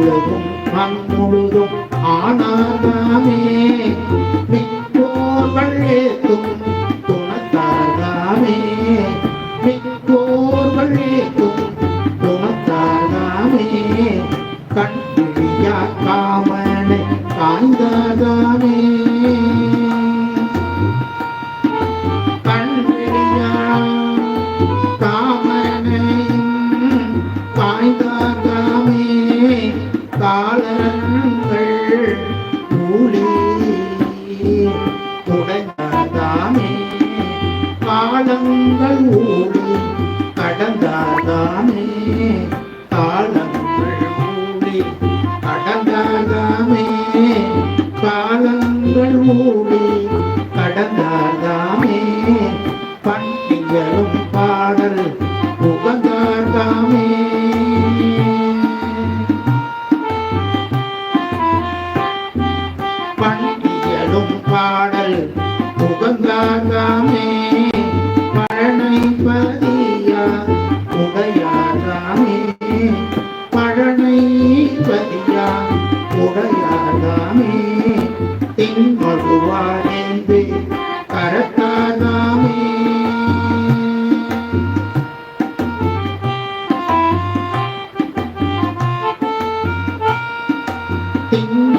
முழுதும் மண் முழுதும் ஆனாதாமே. மிக்கோர் வள்ளேத்தும் துணத்தார்தாமே மிக்கோர் வள்ளேத்தும் துணத்தார்தாமே கண்பிழியா காமனை காய்ந்தாதாமே காலங்கள் ஓடும் கடந்தாதானே. காலங்கள் ஓடி கடந்தாதாமே காலங்கள் ஓடி கடந்தாதாமே பண்டிகளும் பாடல் உகந்தாதாமே பண்டிகளும் பாடல் உகந்தாதாமே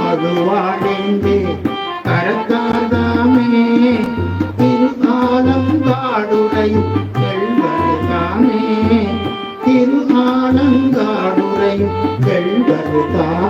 தின்மழுவாரேந்து கரத்தாதாமே தின்மழுவாடேந்து கரத்தாதாமே ஆனந்தாடுரை செல்வருதாமே திருஆலங்காடுரையும்